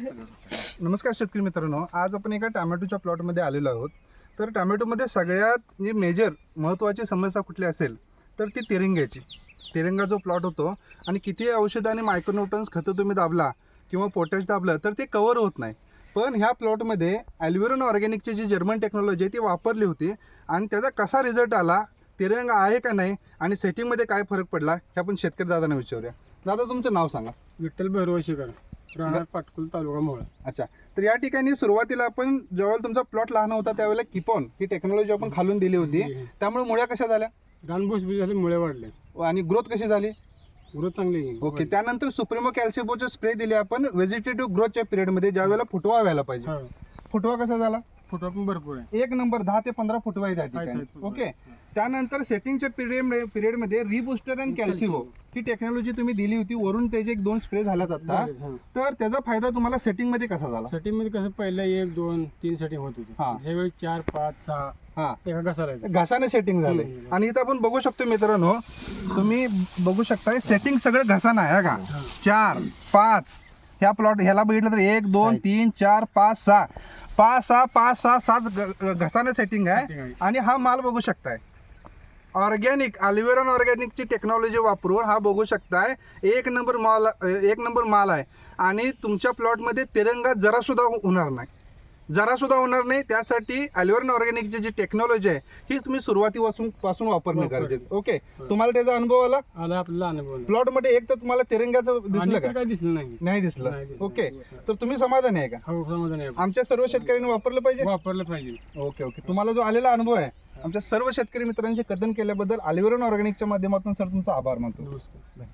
नमस्कार शेतकरी मित्रांनो आज आपण एका टॅमॅटोच्या प्लॉटमध्ये आलेलो आहोत. तर टॅमॅटोमध्ये सगळ्यात जी मेजर महत्त्वाची समस्या कुठली असेल तर ती तिरंग्याची. तिरंगा जो प्लॉट होतो आणि किती औषधं आणि मायक्रोन्युट्रन्स खतं तुम्ही दाबला किंवा पोटॅश दाबलं तर ते कवर होत नाही. पण ह्या प्लॉटमध्ये ॲल्युरॉन ऑर्गॅनिकची जी जर्मन टेक्नॉलॉजी आहे ती वापरली होती आणि त्याचा कसा रिझल्ट आला तिरंगा आहे का नाही आणि सेटिंगमध्ये काय फरक पडला हे आपण शेतकरी दादांना विचारूया. दादा तुमचं नाव सांगा. विठ्ठल भैरवशीकर. राहणार पाटकुल तालुका मोळ अच्छा. तर या ठिकाणी सुरुवातीला आपण जेव्हा तुमचा प्लॉट लहान होता त्यावेळेला किपॉन ही टेक्नॉलॉजी आपण खालून दिली होती. त्यामुळे मुळ्या कशा झाल्या? रान भुसभुस झाले मुळे वाढले. आणि ग्रोथ कशी झाली? ग्रोथ चांगली. ओके त्यानंतर सुप्रिमो कॅल्सिबोचे स्प्रे दिले आपण व्हेजिटेटिव्ह ग्रोथच्या पिरियडमध्ये ज्या वेळेला फुटवा व्हायला पाहिजे. फुटवा कसा झाला? पण भरपूर आहे एक नंबर दहा ते पंधरा फुटवा आहे त्या आहेत, ठिकाणी आहेत, फुटवा. ओके. त्यानंतर सेटिंगच्या पिरियड पिरियडमध्ये रिबुस्टर आणि कॅल्सिबो ही टेक्नॉलॉजी तुम्ही दिली होती वरून त्याचे एक दोन स्प्रे झाल्यात आता हा. तर त्याचा फायदा तुम्हाला सेटिंगमध्ये कसा झाला सेटिंगमध्ये कसं पहिलं एक दोन तीन सेटिंग होत होती हा. ह्यावेळी चार पाच सहा हा एका. घासाने सेटिंग झाले हम्म. आणि इथं आपण बघू शकतो मित्रांनो तुम्ही बघू शकताय सेटिंग सगळं घसाना आहे का. चार पाच ह्या प्लॉट ह्याला बघितलं तर एक दोन. तीन चार पाच सहा. पाच सहा पाच सहा सात घसाने सेटिंग आहे. आणि हा माल बघू शकताय. ऑर्गॅनिक अल्युरॉन ऑर्गॅनिकची टेक्नॉलॉजी वापरून हा बघू शकताय. एक नंबर माल एक नंबर माल आहे. आणि तुमच्या प्लॉटमध्ये तिरंगा जरा सुद्धा होणार नाही. जरा सुद्धा होणार नाही. त्यासाठी अल्युरॉन ऑर्गॅनिकची जी टेक्नॉलॉजी आहे ही तुम्ही सुरुवातीपासून पासून वापरणे वापरणे. गरजेचं ओके तुम्हाला त्याचा अनुभव आला? आला आपल्याला अनुभव नाही. प्लॉटमध्ये एक तर तुम्हाला तिरंग्याचं आणि दिसलं तर का? काय दिसलं नाही. नाही दिसलं. नाही दिसलं. ओके तर तुम्ही समाधानी आहे का? हो समाधान आहे. आमच्या सर्व शेतकऱ्यांनी वापरलं पाहिजे? वापरलं पाहिजे. ओके ओके तुम्हाला जो आलेला अनुभव आहे आमच्या सर्व शेतकरी मित्रांशी कथन केल्याबद्दल अलिवरन ऑर्गॅनिकच्या माध्यमातून सर तुमचा आभार मानतो. नमस्कार.